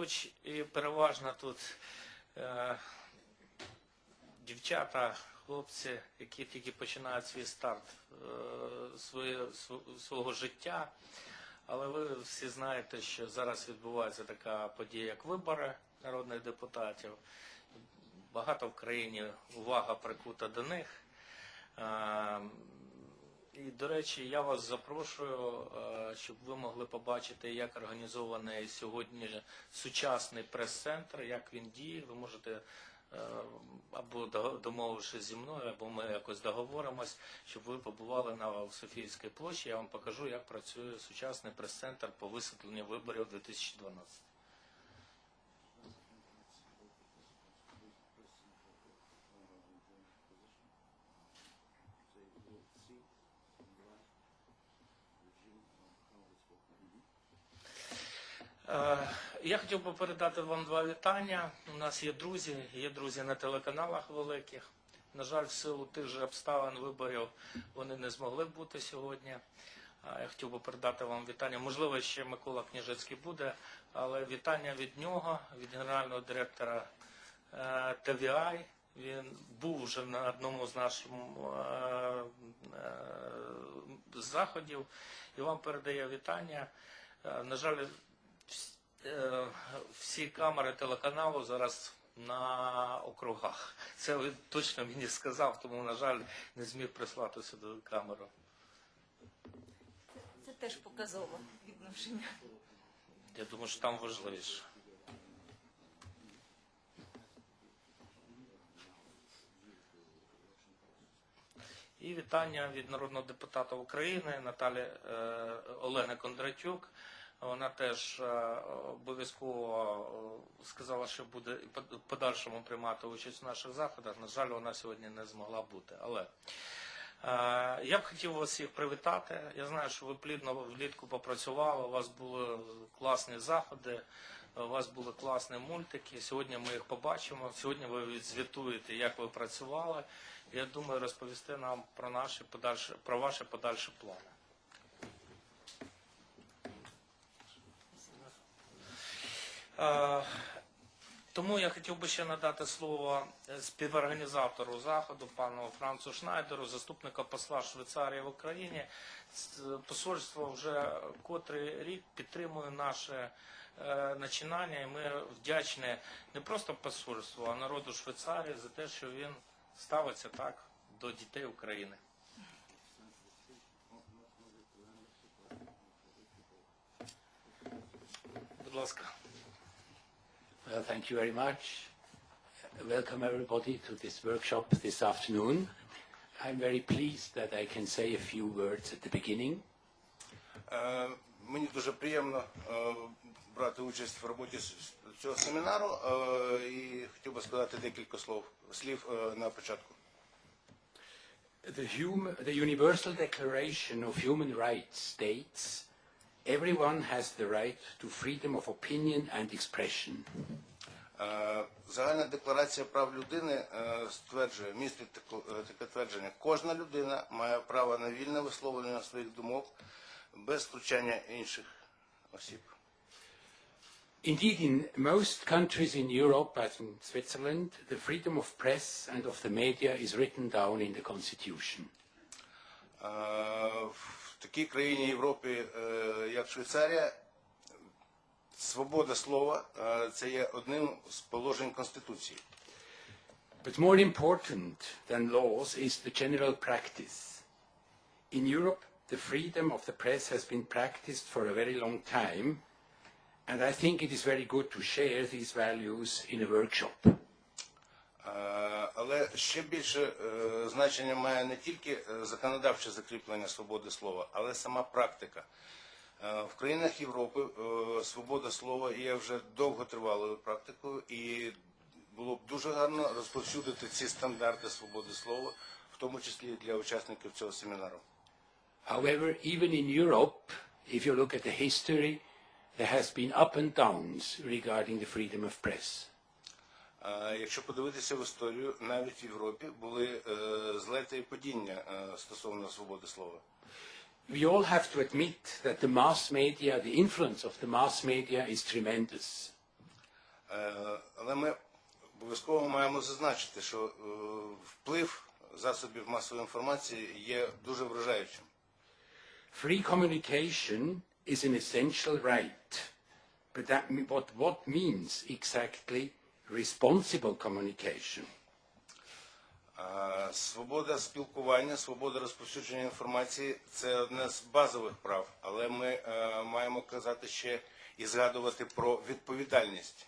хоч і переважно тут е, дівчата, хлопці, які тільки починають свій старт е, своє, свого життя. Але ви всі знаєте, що зараз відбувається така подія, як вибори народних депутатів. Багато в країні увага прикута до них. Е, І, до речі, я вас запрошую, е, щоб ви могли побачити, як організований сьогодні сучасний прес-центр, як він діє. Ви можете е, або до- домовившись зі мною, або ми якось договоримось, щоб ви побували на Софійській площі. Я вам покажу, як працює сучасний прес-центр по висвітленню виборів 2012. Я хотів би передати вам два вітання. У нас є друзі, є друзі на телеканалах великих. На жаль, в силу тих же обставин виборів вони не змогли бути сьогодні. Я хотів би передати вам вітання. Можливо, ще Микола Княжецький буде, але вітання від нього, від генерального директора е, ТВІ. Він був вже на одному з наших е, е, заходів і вам передає вітання. Е, На жаль, е, всі камери телеканалу зараз на округах. Це він точно мені сказав, тому, на жаль, не зміг прислати сюди камеру. Це теж показово відношення. Я думаю, що там важливіше. І вітання від народного депутата України Наталі е, Олени Кондратюк. Вона теж е, обов'язково е, сказала, що буде в подальшому приймати участь в наших заходах. На жаль, вона сьогодні не змогла бути. Але Е, Я б хотів вас всіх привітати. Я знаю, що ви плідно влітку попрацювали. У вас були класні заходи, у вас були класні мультики. Сьогодні ми їх побачимо. Сьогодні ви відзвітуєте, як ви працювали. Я думаю, розповісти нам про наші подальші про ваші подальші плани. Тому я хотів би ще надати слово е, співорганізатору заходу, пану Францу Шнайдеру, заступника посла Швейцарії в Україні. Посольство вже котрий рік підтримує наше е, начинання, і ми вдячні не просто посольству, а народу Швейцарії за те, що він ставиться так до дітей України. Будь ласка. Well, thank you very much. Welcome everybody to this workshop this afternoon. I'm very pleased that I can say a few words at the beginning. Е, Мені дуже приємно е, брати участь в роботі с- цього семінару е, і хотів би сказати декілька слов слів е, на початку. The, hum- the Universal Declaration of Human Rights states everyone has the right to freedom of opinion and expression. Е, Загальна декларація прав людини е, стверджує, містить е, таке твердження. Кожна людина має право на вільне висловлення своїх думок без втручання інших осіб. Indeed, in most countries in Europe, as in Switzerland, the freedom of press and of the media is written down in the Constitution. В такій країні Європи, як Швейцарія, свобода слова е, це є одним з положень Конституції. But more important than laws is the general practice. In Europe, the freedom of the press has been practiced for a very long time, and I think it is very good to share these values in a workshop. Е, Але ще більше е, значення має не тільки е, законодавче закріплення свободи слова, але сама практика. Е, В країнах Європи е, свобода слова є вже довготривалою практикою, і було б дуже гарно розповсюдити ці стандарти свободи слова, в тому числі для учасників цього семінару. However, even in Europe, if you look at the history, there has been up and downs regarding the freedom of press. Е, Якщо подивитися в історію, навіть в Європі були злети і падіння стосовно свободи слова. We all have to admit that the mass media, the influence of the mass media is tremendous. Е, Але ми обов'язково маємо зазначити, що е, вплив засобів масової інформації є дуже вражаючим. Free communication is an essential right. But that, me- what, what means exactly responsible communication? Свобода спілкування, свобода розповсюдження інформації це одне з базових прав, але ми е, маємо казати ще і згадувати про відповідальність.